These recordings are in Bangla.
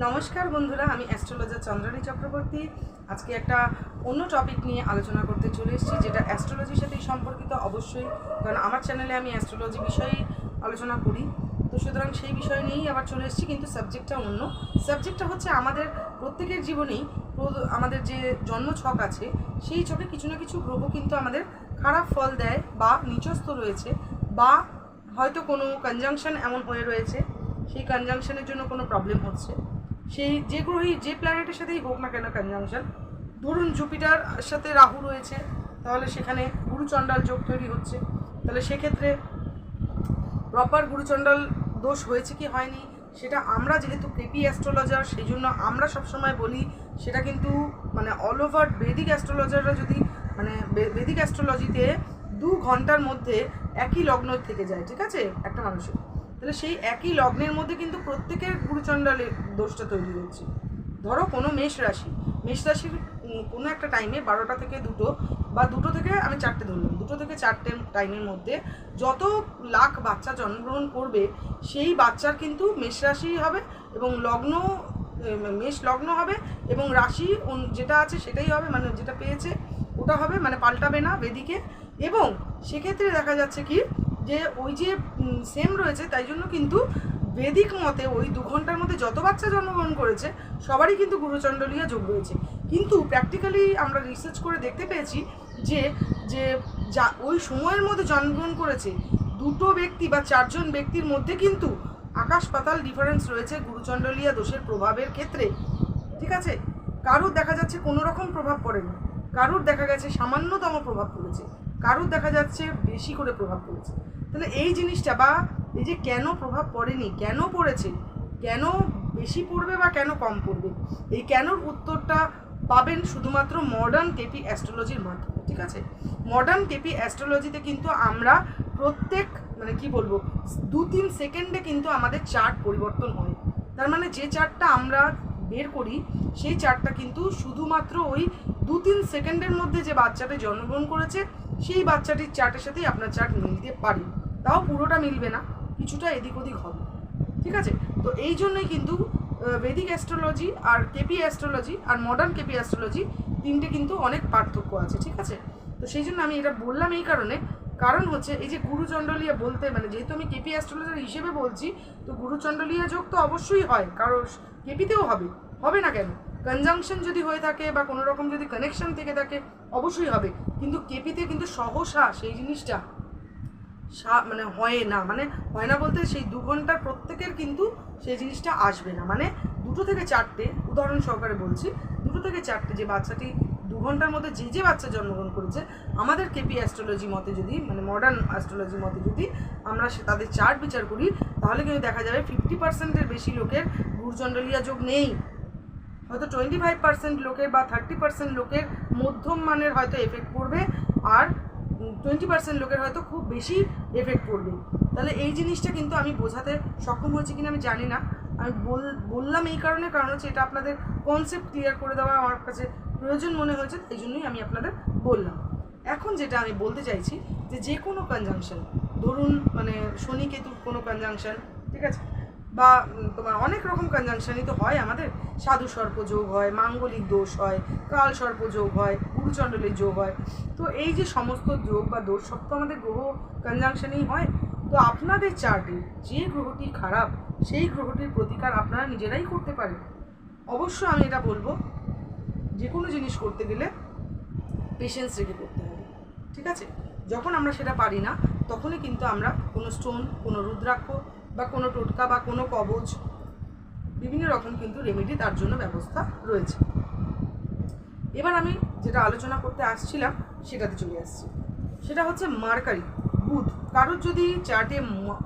নমস্কার বন্ধুরা, আমি অ্যাস্ট্রোলজার চন্দ্রানী চক্রবর্তী। আজকে একটা অন্য টপিক নিয়ে আলোচনা করতে চলে এসেছি, যেটা অ্যাস্ট্রোলজির সাথেই সম্পর্কিত অবশ্যই, কারণ আমার চ্যানেলে আমি অ্যাস্ট্রোলজি বিষয়েই আলোচনা করি। তো সুতরাং সেই বিষয় নিয়েই আবার চলে এসেছি, কিন্তু সাবজেক্টটা অন্য। সাবজেক্টটা হচ্ছে আমাদের প্রত্যেকের জীবনেই আমাদের যে জন্ম ছক আছে, সেই ছকে কিছু না কিছু গ্রহ কিন্তু আমাদের খারাপ ফল দেয় বা নিচস্থ রয়েছে, বা হয়তো কোনো কনজাংশন এমন হয়ে রয়েছে, সেই কনজাংশনের জন্য কোনো প্রবলেম হচ্ছে। সেই যে গ্রহই যে প্ল্যানেটের সাথেই হোক না কেন কনজাংশন, ধরুন জুপিটার সাথে রাহু রয়েছে, তাহলে সেখানে গুরুচণ্ডাল যোগ তৈরি হচ্ছে। তাহলে সেক্ষেত্রে প্রপার গুরুচণ্ডাল দোষ হয়েছে কি হয়নি, সেটা আমরা যেহেতু কেপি অ্যাস্ট্রোলজার সেই জন্য আমরা সবসময় বলি, সেটা কিন্তু মানে অল ওভার বেদিক অ্যাস্ট্রোলজাররা যদি মানে বেদিক অ্যাস্ট্রোলজিতে দু ঘণ্টার মধ্যে একই লগ্ন থেকে যায়, ঠিক আছে? একটা মানুষের। তাহলে সেই একই লগ্নের মধ্যে কিন্তু প্রত্যেকের গুরুচণ্ডালের দোষটা তৈরি হচ্ছে। ধরো কোনো মেষ রাশি, মেষ রাশির কোনো একটা টাইমে বারোটা থেকে দুটো বা দুটো থেকে আমি চারটে ধরলাম, দুটো থেকে চারটে টাইমের মধ্যে যত লাখ বাচ্চা জন্মগ্রহণ করবে, সেই বাচ্চার কিন্তু মেষ রাশি হবে এবং লগ্ন মেষ লগ্ন হবে এবং রাশি যেটা আছে সেটাই হবে মানে যেটা পেয়েছে ওটা হবে মানে পাল্টাবে না বেদিকে। এবং সেক্ষেত্রে দেখা যাচ্ছে কি যে ওই যে সেম রয়েছে, তাই জন্য কিন্তু বেদিক মতে ওই দু ঘণ্টার মধ্যে যত বাচ্চা জন্মগ্রহণ করেছে, সবারই কিন্তু গুরুচণ্ডলীয় যোগ রয়েছে। কিন্তু প্র্যাকটিক্যালি আমরা রিসার্চ করে দেখতে পেয়েছি যে যে যা ওই সময়ের মধ্যে জন্মগ্রহণ করেছে, দুটো ব্যক্তি বা চারজন ব্যক্তির মধ্যে কিন্তু আকাশ পাতাল ডিফারেন্স রয়েছে গুরুচণ্ডলীয় দোষের প্রভাবের ক্ষেত্রে। ঠিক আছে? কারুর দেখা যাচ্ছে কোনো রকম প্রভাব পড়েনি কারুর দেখা গেছে সামান্যতম প্রভাব পড়েছে। কারুর দেখা যাচ্ছে বেশি করে প্রভাব পড়েছে। তাহলে এই জিনিসটা বা এই যে কেন প্রভাব পড়েনি, কেন পড়েছে, কেন বেশি পড়বে বা কেন কম পড়বে, এই কেনর উত্তরটা পাবেন শুধুমাত্র মডার্ন কেপি অ্যাস্ট্রোলজির মাধ্যমে, ঠিক আছে? মডার্ন কেপি অ্যাস্ট্রোলজিতে কিন্তু আমরা প্রত্যেক মানে কি বলব দু তিন সেকেন্ডে কিন্তু আমাদের চার্ট পরিবর্তন হয়। তার মানে যে চার্টটা আমরা বের করি, সেই চার্টটা কিন্তু শুধুমাত্র ওই দু তিন সেকেন্ডের মধ্যে যে বাচ্চাটা জন্মগ্রহণ করেছে, সেই বাচ্চাটির চার্টের সাথেই আপনার চার্ট মিলতে পারে। তাও পুরোটা মিলবে না, কিছুটা এদিক ওদিক হবে। ঠিক আছে? তো এই জন্যই কিন্তু বেদিক অ্যাস্ট্রোলজি আর কেপি অ্যাস্ট্রোলজি আর মডার্ন কেপি অ্যাস্ট্রোলজি তিনটে কিন্তু অনেক পার্থক্য আছে, ঠিক আছে? তো সেই জন্য আমি এটা বললাম এই কারণে। কারণ হচ্ছে, এই যে গুরুচণ্ডলীয় বলতে মানে যেহেতু আমি কেপি অ্যাস্ট্রোলজার হিসেবে বলছি, তো গুরুচণ্ডলীয় যোগ তো অবশ্যই হয়, কারণ কেপিতেও হবে। হবে না কেন? কনজাংশন যদি হয়ে থাকে বা কোনো রকম যদি কানেকশন থেকে থাকে, অবশ্যই হবে। কিন্তু কেপিতে কিন্তু সহসা সেই জিনিসটা মানে হয় না মানে হয় না বলতে সেই দু ঘণ্টার প্রত্যেকের কিন্তু সেই জিনিসটা আসবে না। মানে দুটো থেকে চারটে, উদাহরণ সহকারে বলছি, দুটো থেকে চারটে যে বাচ্চাটি দু ঘণ্টার মধ্যে যে যে বাচ্চা জন্মগ্রহণ করেছে, আমাদের কেপি অ্যাস্ট্রোলজি মতে যদি মানে মডার্ন অ্যাস্ট্রোলজি মতে যদি আমরা তাদের চার্ট বিচার করি, তাহলে কিন্তু দেখা যাবে ফিফটি পার্সেন্টের বেশি লোকের গুরুচণ্ডলীয় যোগ নেই। হয়তো টোয়েন্টি ফাইভ পার্সেন্ট লোকের বা থার্টি পার্সেন্ট লোকের মধ্যম মানের হয়তো এফেক্ট পড়বে। আর টোয়েন্টি পার্সেন্ট লোকের হয়তো খুব বেশি এফেক্ট পড়বে। তাহলে এই জিনিসটা কিন্তু আমি বোঝাতে সক্ষম হয়েছি কিনা আমি জানি না। আমি বল, বললাম এই কারণে, কারণ হচ্ছে এটা আপনাদের কনসেপ্ট ক্লিয়ার করে দেওয়া আমার কাছে প্রয়োজন মনে হয়েছে, এই জন্যই আমি আপনাদের বললাম। এখন যেটা আমি বলতে চাইছি যে যে কোনো কনজাংশন ধরুন মানে শনি কেতুর কোনো কনজাংশন ঠিক আছে? বা তোমার অনেক রকম কনজাংশনই তো হয় আমাদের। সাধু সর্প যোগ হয়, মাঙ্গলিক দোষ হয়, কাল সর্প যোগ হয় গুরুচণ্ডলের যোগ হয়। তো এই যে সমস্ত যোগ বা দোষ সব তো আমাদের গ্রহ কনজাংশনেই হয়। তো আপনাদের চার্টে যে গ্রহটি খারাপ, সেই গ্রহটির প্রতিকার আপনারা নিজেরাই করতে পারেন। অবশ্য আমি এটা বলব যে কোনো জিনিস করতে গেলে পেশেন্স রেখে করতে হবে, ঠিক আছে? যখন আমরা সেটা পারি না, তখনই কিন্তু আমরা কোনো স্টোন কোনো রুদ্রাক্ষ বা কোনো টোটকা বা কোনো কবচ বিভিন্ন রকম কিন্তু রেমেডি তার জন্য ব্যবস্থা রয়েছে। এবার আমি যেটা আলোচনা করতে আসছিলাম, সেটাতে চলে আসছি। সেটা হচ্ছে মার্কারি, বুধ। কারোর যদি চার্টে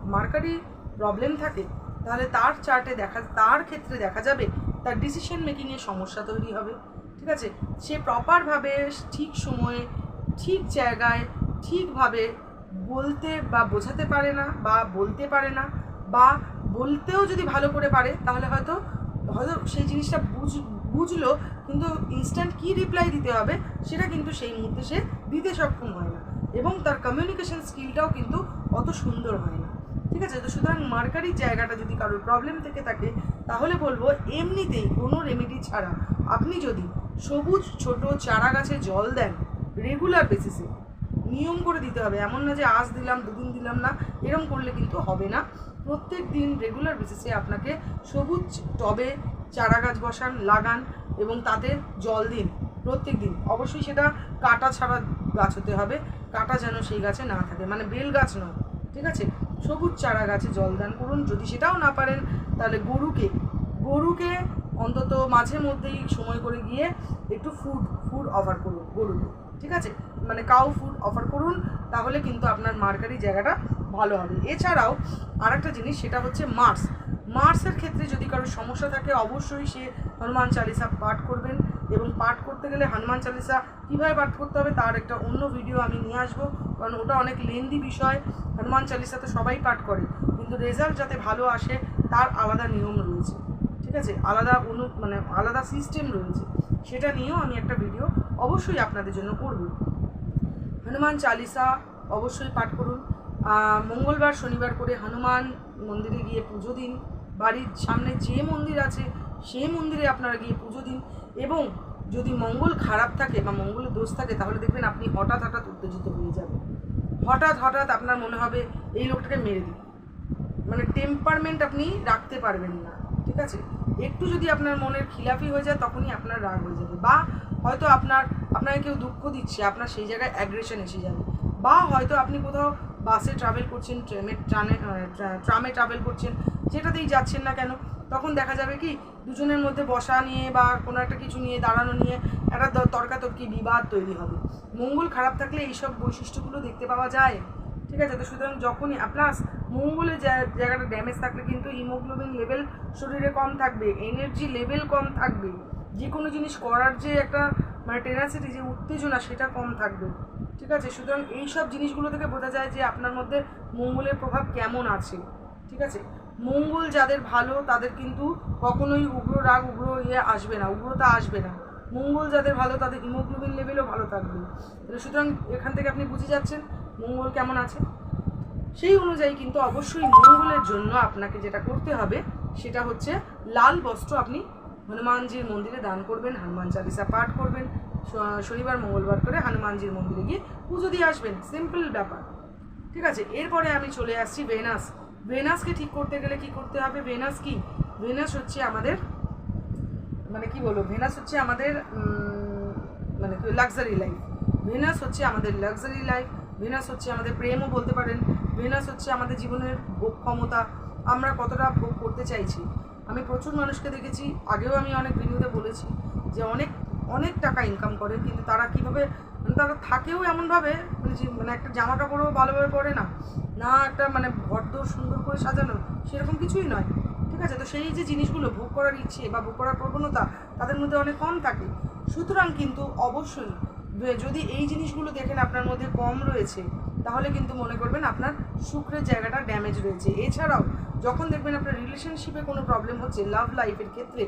মার্কারি প্রবলেম থাকে, তাহলে তার চার্টে দেখা, তার ক্ষেত্রে দেখা যাবে তার ডিসিশন মেকিংয়ে সমস্যা তৈরি হবে। ঠিক আছে? সে প্রপারভাবে ঠিক সময়ে, ঠিক জায়গায় ঠিকভাবে বলতে বা বোঝাতে পারে না বা বলতে পারে না। বা বলতেও যদি ভালো করে পারে, তাহলে হয়তো হয়তো সেই জিনিসটা বুঝ, বুঝলো, কিন্তু ইনস্ট্যান্ট কী রিপ্লাই দিতে হবে, সেটা কিন্তু সেই মুহূর্তে সে দিতে সক্ষম হয় না। এবং তার কমিউনিকেশন স্কিলটাও কিন্তু অত সুন্দর হয় না। ঠিক আছে? তো সুতরাং মার্কারির জায়গাটা যদি কারোর প্রবলেম থেকে থাকে, তাহলে বলব এমনিতেই কোনো রেমেডি ছাড়া আপনি যদি সবুজ ছোট চারা গাছে জল দেন রেগুলার বেসিসে নিয়ম করে দিতে হবে। এমন না যে আজ দিলাম, দুদিন দিলাম না, এরম করলে কিন্তু হবে না। প্রত্যেক দিন রেগুলার বেসিসে আপনাকে সবুজ টবে চারা গাছ বসান, লাগান এবং তাতে জল দিন প্রত্যেক দিন। অবশ্যই সেটা কাটা ছাড়া গাছ হতে হবে। কাটা যেন সেই গাছে না থাকে। মানে বেল গাছ নয়, ঠিক আছে? সবুজ চারা গাছে জল দান করুন। যদি সেটাও না পারেন, তাহলে গরুকে গরুকে অন্তত মাঝে মধ্যেই সময় করে গিয়ে একটু ফুড ফুড অফার করুন গরুকে, ঠিক আছে? মানে কাউ ফুড অফার করুন, তাহলে কিন্তু আপনার মার্কারি জায়গাটা ভালো হবে। এছাড়াও আরেকটা জিনিস, সেটা হচ্ছে মার্স। মার্সের ক্ষেত্রে যদি কারোর সমস্যা থাকে, অবশ্যই সে হনুমান চালিসা পাঠ করবেন এবং পাঠ করতে গেলে হনুমান চালিসা কীভাবে পাঠ করতে হবে তার একটা অন্য ভিডিও আমি নিয়ে আসব, কারণ ওটা অনেক লেন্দি বিষয়। হনুমান চালিসা তো সবাই পাঠ করে, কিন্তু রেজাল্ট যাতে ভালো আসে, তার আলাদা নিয়ম রয়েছে। ঠিক আছে? আলাদা অনু মানে আলাদা সিস্টেম রয়েছে। সেটা নিয়েও আমি একটা ভিডিও অবশ্যই আপনাদের জন্য করব। হনুমান চালিসা অবশ্যই পাঠ করুন। মঙ্গলবার শনিবার করে হনুমান মন্দিরে গিয়ে পুজো দিন। বাড়ির সামনে যে মন্দির আছে সেই মন্দিরে আপনারা গিয়ে পুজো দিন। এবং যদি মঙ্গল খারাপ থাকে বা মঙ্গলের দোষ থাকে, তাহলে দেখবেন আপনি হঠাৎ হঠাৎ উত্তেজিত হয়ে যাবেন। হঠাৎ হঠাৎ আপনার মনে হবে, এই লোকটাকে মেরে দিই মানে টেম্পারমেন্ট আপনি রাখতে পারবেন না, ঠিক আছে? একটু যদি আপনার মনের খিলাফি হয়ে যায়, তখনই আপনার রাগ হয়ে যাবে। বা হয়তো আপনার আপনাকে কেউ দুঃখ দিচ্ছে, আপনার সেই জায়গায় অ্যাগ্রেশন এসে যাবে। বা হয়তো আপনি কোথাও বাসে ট্রাভেল করছেন ট্রেনে ট্রানে ট্রামে ট্রাভেল করছেন, যেটাতেই যাচ্ছেন না কেন, তখন দেখা যাবে কি, দুজনের মধ্যে বসা নিয়ে বা কোনো একটা কিছু নিয়ে, দাঁড়ানো নিয়ে একটা তর্কাতর্কি বিবাদ তৈরি হবে। মঙ্গল খারাপ থাকলে এইসব বৈশিষ্ট্যগুলো দেখতে পাওয়া যায়। ঠিক আছে? তো সুতরাং যখনই প্লাস মঙ্গলের জায়- জায়গাটা ড্যামেজ থাকলে কিন্তু হিমোগ্লোবিন লেভেল শরীরে কম থাকবে এনার্জি লেভেল কম থাকবে। যে কোনো জিনিস করার যে একটা মানে টেনাসিটি যে উত্তেজনা, সেটা কম থাকবে। ঠিক আছে? সুতরাং এই সব জিনিসগুলো থেকে বোঝা যায় যে আপনার মধ্যে মঙ্গলের প্রভাব কেমন আছে। ঠিক আছে? মঙ্গল যাদের ভালো, তাদের কিন্তু কখনোই উগ্র রাগ, উগ্র ইয়ে আসবে না, উগ্রতা আসবে না। মঙ্গল যাদের ভালো, তাদের হিমোগ্লোবিন লেভেলও ভালো থাকবে। সুতরাং এখান থেকে আপনি বুঝে যাচ্ছেন মঙ্গল কেমন আছে। সেই অনুযায়ী কিন্তু অবশ্যই মঙ্গলের জন্য আপনাকে যেটা করতে হবে, সেটা হচ্ছে লাল বস্ত্র আপনি হনুমানজির মন্দিরে দান করবেন, হনুমান চালিসা পাঠ করবেন শনিবার, মঙ্গলবার করে হনুমানজির মন্দিরে গিয়ে পুজো দিয়ে আসবেন। সিম্পল ব্যাপার। ঠিক আছে? এরপরে আমি চলে আসছি ভেনাস ভেনাসকে ঠিক করতে গেলে কি করতে হবে? ভেনাস কি? ভেনাস হচ্ছে আমাদের মানে কি বলব? ভেনাস হচ্ছে আমাদের মানে লাক্সারি লাইফ ভেনাস হচ্ছে আমাদের লাক্সারি লাইফ ভেনাস হচ্ছে আমাদের প্রেমও বলতে পারেন। ভেনাস হচ্ছে আমাদের জীবনের ভোগ ক্ষমতা। আমরা কতটা ভোগ করতে চাইছি? আমি প্রচুর মানুষকে দেখেছি, আগেও আমি অনেক ভিডিওতে বলেছি যে অনেক অনেক টাকা ইনকাম করে, কিন্তু তারা কীভাবে মানে তারা থাকেও এমনভাবে মানে যে- মানে একটা জামা কাপড়ও ভালোভাবে পরে না। না একটা মানে ভদ্র সুন্দর করে সাজানো, সেরকম কিছুই নয়। ঠিক আছে? তো সেই যে জিনিসগুলো ভোগ করার ইচ্ছে বা ভোগ করার প্রবণতা, তাদের মধ্যে অনেক কম থাকে। সুতরাং কিন্তু অবশ্যই যদি এই জিনিসগুলো দেখেন আপনার মধ্যে কম রয়েছে, তাহলে কিন্তু মনে করবেন আপনার শুক্রের জায়গাটা ড্যামেজ রয়েছে। এছাড়াও যখন দেখবেন আপনার রিলেশনশিপে কোনো প্রবলেম হচ্ছে লাভ লাইফের ক্ষেত্রে,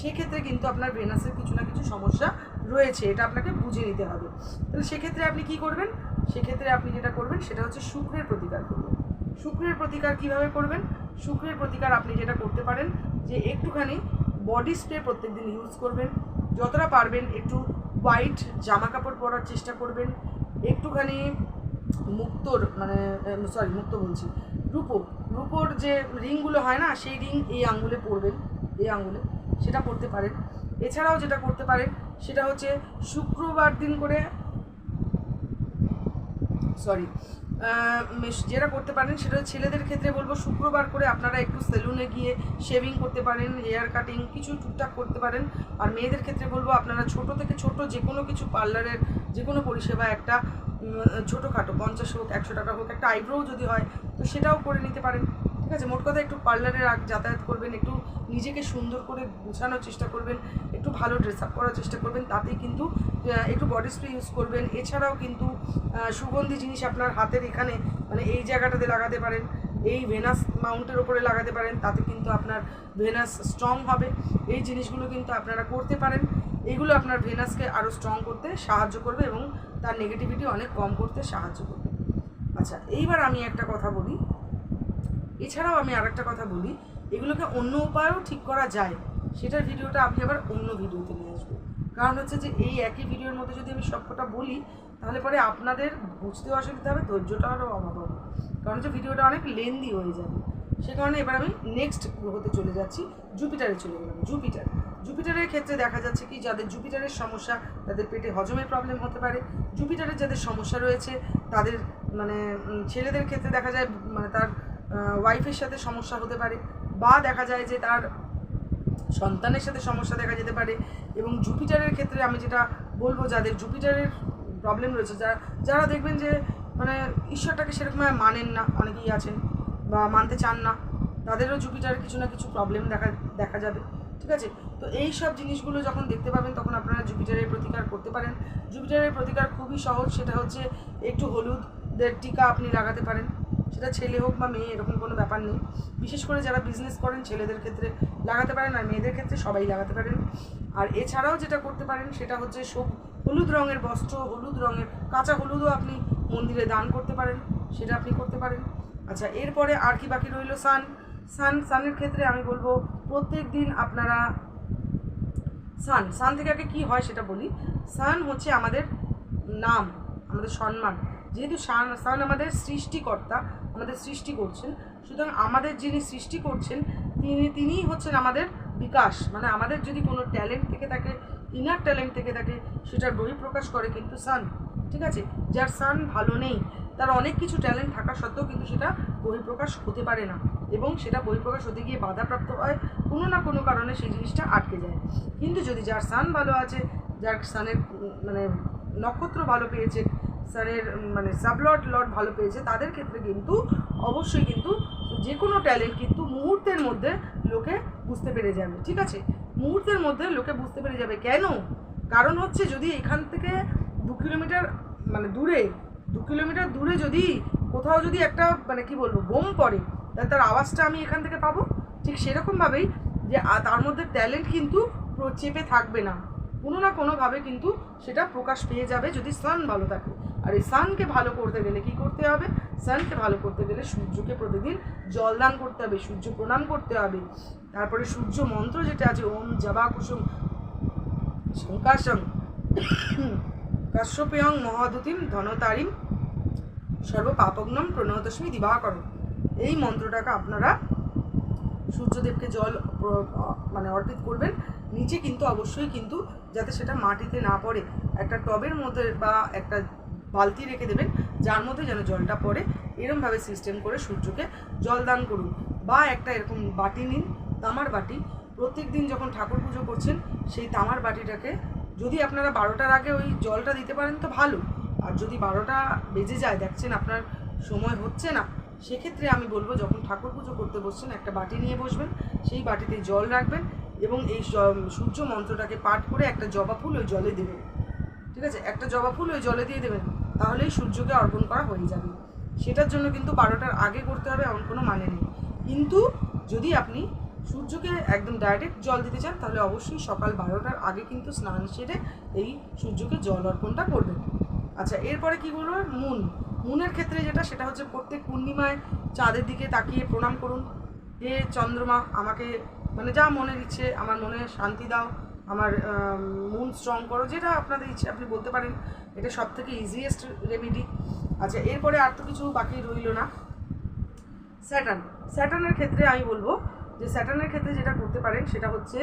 সেক্ষেত্রে কিন্তু আপনার ভেনাসের কিছু না কিছু সমস্যা রয়েছে, এটা আপনাকে বুঝে নিতে হবে। তাহলে সেক্ষেত্রে আপনি কি করবেন? সেক্ষেত্রে আপনি যেটা করবেন, সেটা হচ্ছে শুক্রের প্রতিকার করবেন। শুক্রের প্রতিকার কীভাবে করবেন? শুক্রের প্রতিকার আপনি যেটা করতে পারেন, যে একটুখানি বডি স্প্রে প্রত্যেকদিন ইউজ করবেন। যতটা পারবেন একটু হোয়াইট জামা কাপড় পরার চেষ্টা করবেন। একটুখানি মুক্তোর মানে সরি মুক্ত বলছি, রূপো রূপোর যে রিংগুলো হয় না, সেই রিং এই আঙ্গুলে পরবেন এই আঙ্গুলে। সেটা পরতে পারেন। এছাড়াও যেটা করতে পারেন, সেটা হচ্ছে শুক্রবার দিন করে সরি যেটা করতে পারেন, সেটা ছেলেদের ক্ষেত্রে বলব, শুক্রবার করে আপনারা একটু সেলুনে গিয়ে শেভিং করতে পারেন, হেয়ার কাটিং, কিছু টুকটাক করতে পারেন। আর মেয়েদের ক্ষেত্রে বলব, আপনারা ছোট থেকে ছোট যে কোনো কিছু পার্লারের, যে কোনো পরিষেবা, একটা ছোটোখাটো, পঞ্চাশ হোক, একশো টাকা হোক, একটা আইব্রোও যদি হয়, তো সেটাও করে নিতে পারেন। ঠিক আছে? মোট কথা একটু পার্লারে যাতায়াত করবেন, একটু নিজেকে সুন্দর করে গুছানোর চেষ্টা করবেন, একটু ভালো ড্রেস আপ করার চেষ্টা করবেন তাতেই কিন্তু একটু বডি স্প্রে ইউজ করবেন। এছাড়াও কিন্তু সুগন্ধি জিনিস আপনার হাতের এখানে মানে এই জায়গাটাতে লাগাতে পারেন, এই ভেনাস মাউন্টের ওপরে লাগাতে পারেন, তাতে কিন্তু আপনার ভেনাস স্ট্রং হবে। এই জিনিসগুলো কিন্তু আপনারা করতে পারেন। এগুলো আপনার ভেনাসকে আরও স্ট্রং করতে সাহায্য করবে এবং তার নেগেটিভিটি অনেক কম করতে সাহায্য করবে। আচ্ছা এইবার আমি একটা কথা বলি। এছাড়াও আমি আরেকটা কথা বলি, এগুলোকে অন্য উপায়েও ঠিক করা যায়, সেটার ভিডিওটা আমি আবার অন্য ভিডিওতে নিয়ে আসব। কারণ হচ্ছে যে এই একই ভিডিওর মধ্যে যদি আমি সবকটা বলি, তাহলে পরে আপনাদের বুঝতেও অসুবিধা হবে, ধৈর্যটারও অভাব হবে। কারণ হচ্ছে ভিডিওটা অনেক লেন্দি হয়ে যাবে। সে কারণে এবার আমি নেক্সট গ্রহতে চলে যাচ্ছি জুপিটারে চলে গেলাম জুপিটার জুপিটারের ক্ষেত্রে দেখা যাচ্ছে কি, যাদের জুপিটারের সমস্যা, তাদের পেটে হজমের প্রবলেম হতে পারে। জুপিটারের যাদের সমস্যা রয়েছে, তাদের মানে ছেলেদের ক্ষেত্রে দেখা যায় মানে তার ওয়াইফের সাথে সমস্যা হতে পারে বা দেখা যায় যে তার সন্তানের সাথে সমস্যা দেখা যেতে পারে। এবং জুপিটারের ক্ষেত্রে আমি যেটা বলব, যাদের জুপিটারের প্রবলেম রয়েছে যারা যারা দেখবেন যে মানে ঈশ্বরটাকে সেরকমভাবে মানেন না, অনেকেই আছেন বা মানতে চান না, তাদেরও জুপিটারের কিছু না কিছু প্রবলেম দেখা দেখা যাবে। ঠিক আছে? তো এই সব জিনিসগুলো যখন দেখতে পাবেন, তখন আপনারা জুপিটারের প্রতিকার করতে পারেন। জুপিটারের প্রতিকার খুবই সহজ, সেটা হচ্ছে একটু হলুদের টিকা আপনি লাগাতে পারেন। সেটা ছেলে হোক বা মেয়ে, এরকম কোনো ব্যাপার নেই। বিশেষ করে যারা বিজনেস করেন, ছেলেদের ক্ষেত্রে লাগাতে পারেন আর মেয়েদের ক্ষেত্রে সবাই লাগাতে পারেন। আর এছাড়াও যেটা করতে পারেন, সেটা হচ্ছে সব হলুদ রঙের বস্ত্র, হলুদ রঙের কাঁচা হলুদও আপনি মন্দিরে দান করতে পারেন, সেটা আপনি করতে পারেন। আচ্ছা এরপরে আর কি বাকি রইল? সান সান সানের ক্ষেত্রে আমি বলব প্রত্যেক দিন আপনারা সান সান থেকে আগে কী হয় সেটা বলি। সান হচ্ছে আমাদের নাম, আমাদের সম্মান। যেহেতু সান সান আমাদের সৃষ্টিকর্তা, আমাদের সৃষ্টি করছেন, সুতরাং আমাদের যিনি সৃষ্টি করছেন, তিনি, তিনিই হচ্ছেন আমাদের বিকাশ। মানে আমাদের যদি কোনো ট্যালেন্ট থেকে থাকে, ইনার ট্যালেন্ট থেকে থাকে, সেটার বহিঃপ্রকাশ করে কিন্তু সান, ঠিক আছে? যার সান ভালো নেই, তার অনেক কিছু ট্যালেন্ট থাকা সত্ত্বেও কিন্তু সেটা বহিঃপ্রকাশ হতে পারে না। এবং সেটা বহিঃপ্রকাশ হতে গিয়ে বাধাপ্রাপ্ত হয় কোনো না কোনো কারণে সেই জিনিসটা আটকে যায়। কিন্তু যদি যার সান ভালো আছে, যার সানের মানে নক্ষত্র ভালো পেয়েছে সানের মানে সাবলট লট ভালো পেয়েছে, তাদের ক্ষেত্রে কিন্তু অবশ্যই কিন্তু যে কোনো ট্যালেন্ট কিন্তু মুহূর্তের মধ্যে লোকে বুঝতে পেরে যাবে, ঠিক আছে? মুহূর্তের মধ্যে লোকে বুঝতে পেরে যাবে। কেন? কারণ হচ্ছে যদি এখান থেকে দু কিলোমিটার মানে দূরে, দু কিলোমিটার দূরে যদি কোথাও যদি একটা মানে কি বলব, বোম পড়ে তাহলে তার আওয়াজটা আমি এখান থেকে পাবো ঠিক সেরকমভাবেই যে তার মধ্যে ট্যালেন্ট কিন্তু চেপে থাকবে না। কোনো না কোনোভাবে কিন্তু সেটা প্রকাশ পেয়ে যাবে যদি সান ভালো থাকে। আর এই সানকে ভালো করতে গেলে কি করতে হবে? সানকে ভালো করতে গেলে সূর্যকে প্রতিদিন জল দান করতে হবে, সূর্য প্রণাম করতে হবে। তারপরে সূর্য মন্ত্র যেটা আছে, ওম জবা কুসুম, শঙ্কাশং, কাশ্যপেয়ং মহাদুতিম ধনতারিম সর্বপাপগ্নম প্রণতস্মি দিবাকর এই মন্ত্রটাকে আপনারা সূর্যদেবকে জল মানে অর্পিত করবেন। নিচে কিন্তু অবশ্যই কিন্তু যাতে সেটা মাটিতে না পড়ে, একটা টবের মধ্যে বা একটা বালতি রেখে দেবেন, যার মধ্যে যেন জলটা পড়ে। এরমভাবে সিস্টেম করে সূর্যকে জল দান করুন। বা একটা এরকম বাটি নিন, তামার বাটি। প্রত্যেক দিন যখন ঠাকুর পুজো করছেন, সেই তামার বাটিটাকে যদি আপনারা বারোটার আগে ওই জলটা দিতে পারেন তো ভালো। আর যদি বারোটা বেজে যায়, দেখছেন আপনার সময় হচ্ছে না সেক্ষেত্রে আমি বলব, যখন ঠাকুর পুজো করতে বসছেন, একটা বাটি নিয়ে বসবেন, সেই বাটিতে জল রাখবেন এবং এই সূর্য মন্ত্রটাকে পাঠ করে একটা জবা ফুল ওই জলে দেবেন। ঠিক আছে? একটা জবা ফুল ওই জলে দিয়ে দেবেন, তাহলেই সূর্যকে অর্পণ করা হয়ে যাবে। সেটার জন্য কিন্তু বারোটার আগে করতে হবে, এমন কোনো মানে নেই। কিন্তু যদি আপনি সূর্যকে একদম ডাইরেক্ট জল দিতে চান, তাহলে অবশ্যই সকাল বারোটার আগে কিন্তু স্নান সেরে এই সূর্যকে জল অর্পণটা করবেন। আচ্ছা এরপরে কি বলব? মুন। মুনের ক্ষেত্রে যেটা, সেটা হচ্ছে প্রত্যেক পূর্ণিমায় চাঁদের দিকে তাকিয়ে প্রণাম করুন। হে চন্দ্রমা, আমাকে মানে যা মনের ইচ্ছে, আমার মনে শান্তি দাও। আমার মন স্ট্রং করো। যেটা আপনাদের ইচ্ছে, আপনি বলতে পারেন। এটা সব থেকে ইজিয়েস্ট রেমেডি আচ্ছা এরপরে আর তো কিছু বাকি রইল না। স্যাটার্ন স্যাটার্নের ক্ষেত্রে আমি বলব যে স্যাটার্নের ক্ষেত্রে যেটা করতে পারেন, সেটা হচ্ছে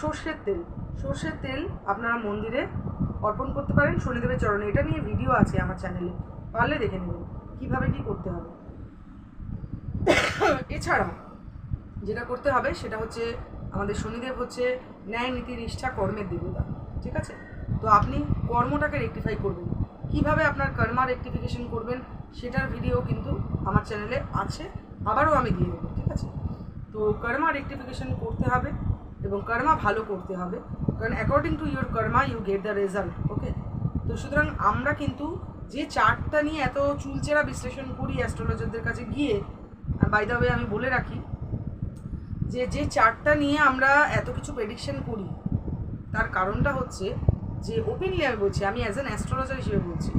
সর্ষের তেল। সর্ষের তেল আপনারা মন্দিরে অর্পণ করতে পারেন। শনিদেবের চরণে। এটা নিয়ে ভিডিও আছে আমার চ্যানেলে পারলে দেখে নেবেন কীভাবে কী করতে হবে। এছাড়া যেটা করতে হবে, সেটা হচ্ছে আমাদের শনিদেব হচ্ছে ন্যায় নীতি নিষ্ঠা কর্মের দেবতা, ঠিক আছে? তো আপনি কর্মটাকে রেকটিফাই করবেন। কীভাবে আপনার কর্মা রেকটিফিকেশন করবেন, সেটার ভিডিও কিন্তু আমার চ্যানেলে আছে, আবারও আমি দিয়ে দেবো, ঠিক আছে? তো কর্মা রেকটিফিকেশন করতে হবে এবং কর্মা ভালো করতে হবে, কারণ according to your karma you get the result okay তো সুতরাং আমরা কিন্তু যে চার্টটা নিয়ে এত চুলচেরা বিশ্লেষণ করি অ্যাস্ট্রোলজারদের কাছে গিয়ে বাই দ্য আমি বলে রাখি যে যে চার্টটা নিয়ে আমরা এত কিছু প্রেডিকশন করি, তার কারণটা হচ্ছে যে ওপেনলি আমি বলছি, আমি অ্যাজ অ্যান অ্যাস্ট্রোলজার হিসেবে বলছি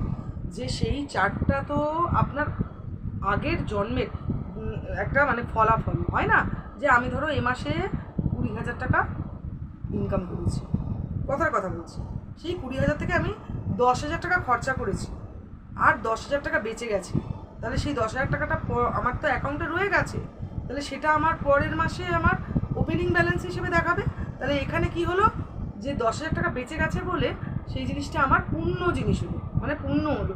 যে সেই চার্টটা তো আপনার আগের জন্মের একটা মানে ফলাফল, হয় না? যে আমি ধরো এ মাসে কুড়ি হাজার টাকা ইনকাম করেছি। কথার কথা বলছি। সেই কুড়ি হাজার থেকে আমি দশ হাজার টাকা খরচা করেছি। আর দশ হাজার টাকা বেঁচে গেছে। তাহলে সেই দশ হাজার টাকাটা আমার তো অ্যাকাউন্টে রয়ে গেছে। তাহলে সেটা আমার পরের মাসে আমার ওপেনিং ব্যালেন্স হিসেবে দেখাবে। তাহলে এখানে কি হলো? যে দশ হাজার টাকা বেঁচে গেছে বলে সেই জিনিসটা আমার পূর্ণ জিনিস হলো। মানে পূর্ণ হলো।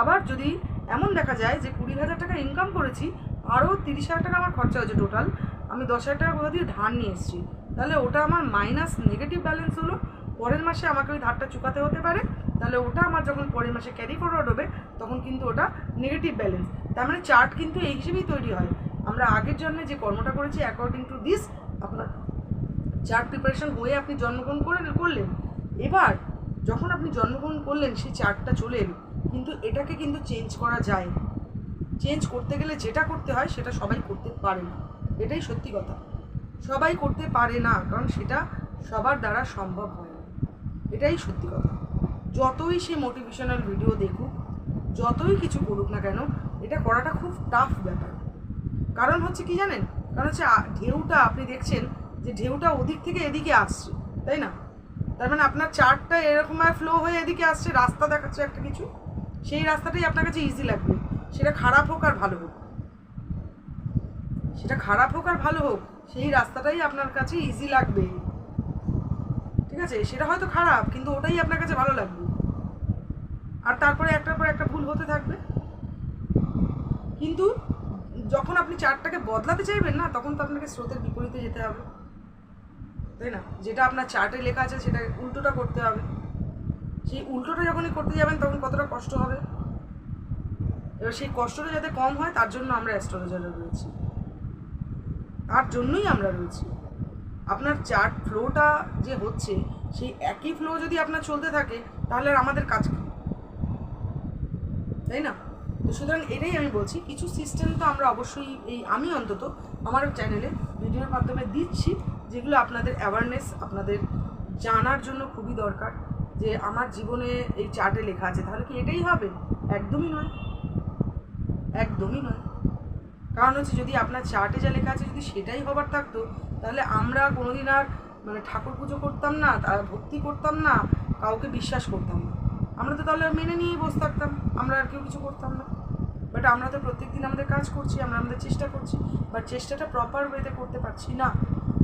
আবার যদি এমন দেখা যায় যে কুড়ি হাজার টাকা ইনকাম করেছি, আরও তিরিশ হাজার টাকা আমার খরচা হয়েছে টোটাল আমি দশ হাজার টাকা কোথা দিয়ে ধার নিয়ে এসেছি? তাহলে ওটা আমার মাইনাস নেগেটিভ ব্যালেন্স হলো। পরের মাসে আমাকে ওই ধারটা চুকাতে হতে পারে। তাহলে ওটা আমার যখন পরের মাসে ক্যারি ফরওয়ার্ড হবে, তখন কিন্তু ওটা নেগেটিভ ব্যালেন্স তার মানে চার্ট কিন্তু এই হিসেবেই তৈরি হয়। আমরা আগের জন্য যে কর্মটা করেছি অ্যাকর্ডিং টু দিস আপনার চার্ট প্রিপারেশন হয়ে আপনি জন্মগ্রহণ করে করলেন। এবার যখন আপনি জন্মগ্রহণ করলেন, সেই চার্টটা চলে এলো। কিন্তু এটাকে কিন্তু চেঞ্জ করা যায়। চেঞ্জ করতে গেলে যেটা করতে হয়, সেটা সবাই করতে পারে না। এটাই সত্যি কথা। সবাই করতে পারে না, কারণ সেটা সবার দ্বারা সম্ভব হয় না। এটাই সত্যি কথা। যতই সে মোটিভেশনাল ভিডিও দেখুক, যতই কিছু করুক না কেন, এটা করাটা খুব টাফ ব্যাপার। কারণ হচ্ছে কি জানেন? কারণ হচ্ছে ঢেউটা আপনি দেখছেন যে ঢেউটা ওদিক থেকে এদিকে আসছে, তাই না? তার মানে আপনার চার্টটা এরকম আর ফ্লো হয়ে এদিকে আসছে, রাস্তা দেখাচ্ছে একটা কিছু, সেই রাস্তাটাই আপনার কাছে ইজি লাগবে। সেটা খারাপ হোক আর ভালো হোক। সেটা খারাপ হোক আর ভালো হোক, সেই রাস্তাটাই আপনার কাছে ইজি লাগবে। ঠিক আছে? সেটা হয়তো খারাপ, কিন্তু ওটাই আপনার কাছে ভালো লাগবে। আর তারপরে একটার পর একটা ভুল হতে থাকবে। কিন্তু যখন আপনি চার্টটাকে বদলাতে চাইবেন না, তখন তো আপনাকে স্রোতের বিপরীতে যেতে হবে। তাই না? যেটা আপনার চার্টে লেখা আছে, সেটা উল্টোটা করতে হবে। সেই উল্টোটা যখনই করতে যাবেন, তখন কতটা কষ্ট হবে? এবার সেই কষ্টটা যাতে কম হয়, তার জন্য আমরা অ্যাস্ট্রোলজারে রয়েছি। তার জন্যই আমরা রয়েছি। আপনার চার্ট ফ্লোটা যে হচ্ছে, সেই একই ফ্লো যদি আপনার চলতে থাকে, তাহলে আর আমাদের কাজ তাই না? তো সুতরাং এটাই আমি বলছি, কিছু সিস্টেম তো আমরা অবশ্যই এই, আমি অন্তত আমার চ্যানেলে ভিডিওর মাধ্যমে দিচ্ছি, যেগুলো আপনাদের অ্যাওয়ারনেস আপনাদের জানার জন্য খুবই দরকার যে আমার জীবনে এই চার্টে লেখা আছে। তাহলে কি এটাই হবে? একদমই নয়। একদমই নয়। কারণ হচ্ছে যদি আপনার চার্টে যা লেখা আছে, যদি সেটাই হবার থাকতো তাহলে আমরা কোনোদিন আর মানে ঠাকুর পুজো করতাম না, তার ভক্তি করতাম না, কাউকে বিশ্বাস করতাম না। আমরা তো তাহলে মেনে নিয়েই বসে থাকতাম, আমরা আর কেউ কিছু করতাম না। বাট আমরা তো প্রত্যেক দিন আমাদের কাজ করছি, আমরা আমাদের চেষ্টা করছি বাট চেষ্টাটা প্রপার ওয়েতে করতে পারছি না।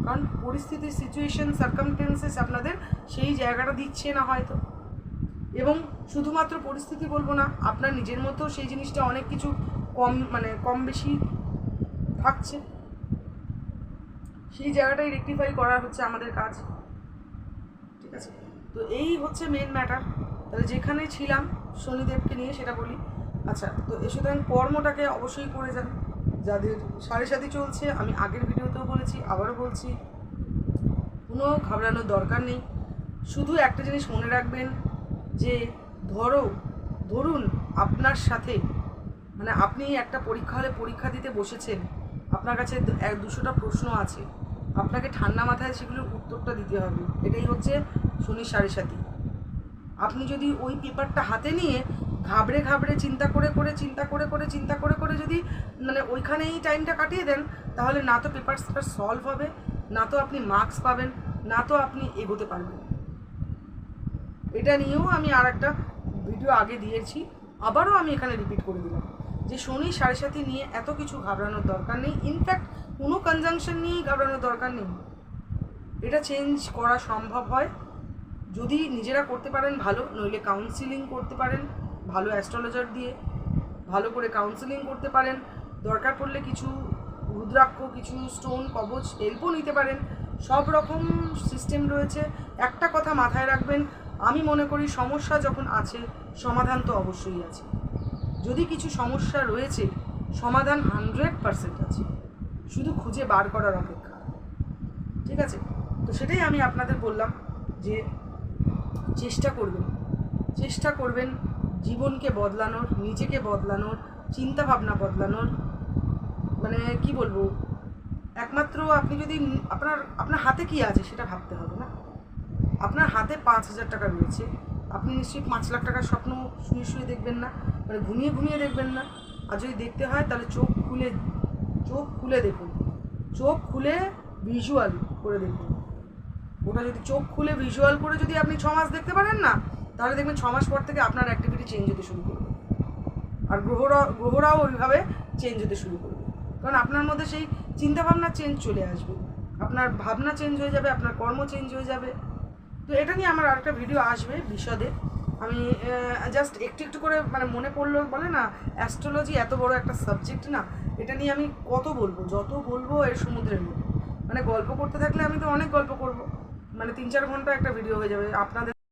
কারণ পরিস্থিতি সিচুয়েশন সার্কামটেন্সেস আপনাদের সেই জায়গাটা দিচ্ছে না হয়তো। এবং শুধুমাত্র পরিস্থিতি বলব না, আপনার নিজের মতো সেই জিনিসটা অনেক কিছু কম মানে কম বেশি থাকছে। সেই জায়গাটাই রেকটিফাই করা হচ্ছে আমাদের কাজ। ঠিক আছে? তো এই হচ্ছে মেন ম্যাটার তাহলে যেখানে ছিলাম, শনিদেবকে নিয়ে সেটা বলি। আচ্ছা তো সুতরাং কর্মটাকে অবশ্যই করে যান। যাদের সাড়ে সাথে চলছে, আমি আগের ভিডিওতেও বলেছি, আবারও বলছি, কোনো ঘাবড়ানোর দরকার নেই। শুধু একটা জিনিস মনে রাখবেন, যে ধরো, ধরুন আপনার সাথে মানে আপনি একটা পরীক্ষা হলে পরীক্ষা দিতে বসেছেন। আপনার কাছে দুশোটা প্রশ্ন আছে। আপনাকে ঠান্ডা মাথায় সেগুলোর উত্তরটা দিতে হবে। এটাই হচ্ছে শনির সাড়ে সাথী আপনি যদি ওই পেপারটা হাতে নিয়ে ঘাবড়ে ঘাবড়ে চিন্তা করে করে চিন্তা করে করে চিন্তা করে করে যদি মানে ওইখানেই টাইমটা কাটিয়ে দেন, তাহলে না তো পেপারসটা সলভ হবে, না তো আপনি মার্কস পাবেন, না তো আপনি এগোতে পারবেন। এটা নিয়েও আমি আর একটা ভিডিও আগে দিয়েছি, আবারও আমি এখানে রিপিট করে দিলাম যে শনি সাড়ে সাথে নিয়ে এত কিছু ঘাবড়ানোর দরকার নেই। ইনফ্যাক্ট কোনো কনজাংশন নিয়েই ঘাবড়ানোর দরকার নেই। এটা চেঞ্জ করা সম্ভব হয়। যদি নিজেরা করতে পারেন ভালো, নইলে কাউন্সিলিং করতে পারেন, ভালো অ্যাস্ট্রোলজার দিয়ে ভালো করে কাউন্সিলিং করতে পারেন। দরকার পড়লে কিছু রুদ্রাক্ষ, কিছু স্টোন কবচ হেল্পও নিতে পারেন। সব রকম সিস্টেম রয়েছে। একটা কথা মাথায় রাখবেন, আমি মনে করি সমস্যা যখন আছে, সমাধান তো অবশ্যই আছে। যদি কিছু সমস্যা রয়েছে, সমাধান হান্ড্রেড পারসেন্ট আছে। শুধু খুঁজে বার করার অপেক্ষা। ঠিক আছে? তো সেটাই আমি আপনাদের বললাম যে চেষ্টা করবেন। চেষ্টা করবেন জীবনকে বদলানোর, নিজেকে বদলানোর চিন্তা ভাবনা বদলানোর। মানে কি বলব? একমাত্র আপনি যদি আপনার আপনার হাতে কি আছে সেটা ভাবতে হবে না। আপনার হাতে পাঁচ হাজার টাকা রয়েছে। আপনি নিশ্চয়ই পাঁচ লাখ টাকার স্বপ্ন শুয়ে শুয়ে দেখবেন না। মানে ঘুমিয়ে ঘুমিয়ে দেখবেন না। আর যদি দেখতে হয় তাহলে চোখ খুলে চোখ খুলে দেখুন। চোখ খুলে ভিজুয়াল করে দেখুন। ওটা যদি চোখ খুলে ভিজুয়াল করে যদি আপনি ছ মাস দেখতে পারেন না, তাহলে দেখবেন ছ মাস পর থেকে আপনার অ্যাক্টিভিটি চেঞ্জ হতে শুরু করবে। আর গ্রহরা, গ্রহরাও ওইভাবে চেঞ্জ হতে শুরু করবে। কারণ আপনার মধ্যে সেই চিন্তাভাবনা চেঞ্জ চলে আসবে। আপনার ভাবনা চেঞ্জ হয়ে যাবে, আপনার কর্ম চেঞ্জ হয়ে যাবে। তো এটা নিয়ে আমার আরেকটা ভিডিও আসবে বিশদে। আমি জাস্ট একটু একটু করে মানে মনে পড়ল বলে না অ্যাস্ট্রোলজি এত বড় একটা সাবজেক্ট না। এটা নিয়ে আমি কত বলব? যত বলব এর সমুদ্রের মতো। মানে গল্প করতে থাকলে আমি তো অনেক গল্প করব। মানে তিন চার ঘণ্টা একটা ভিডিও হয়ে যাবে। আপনাদের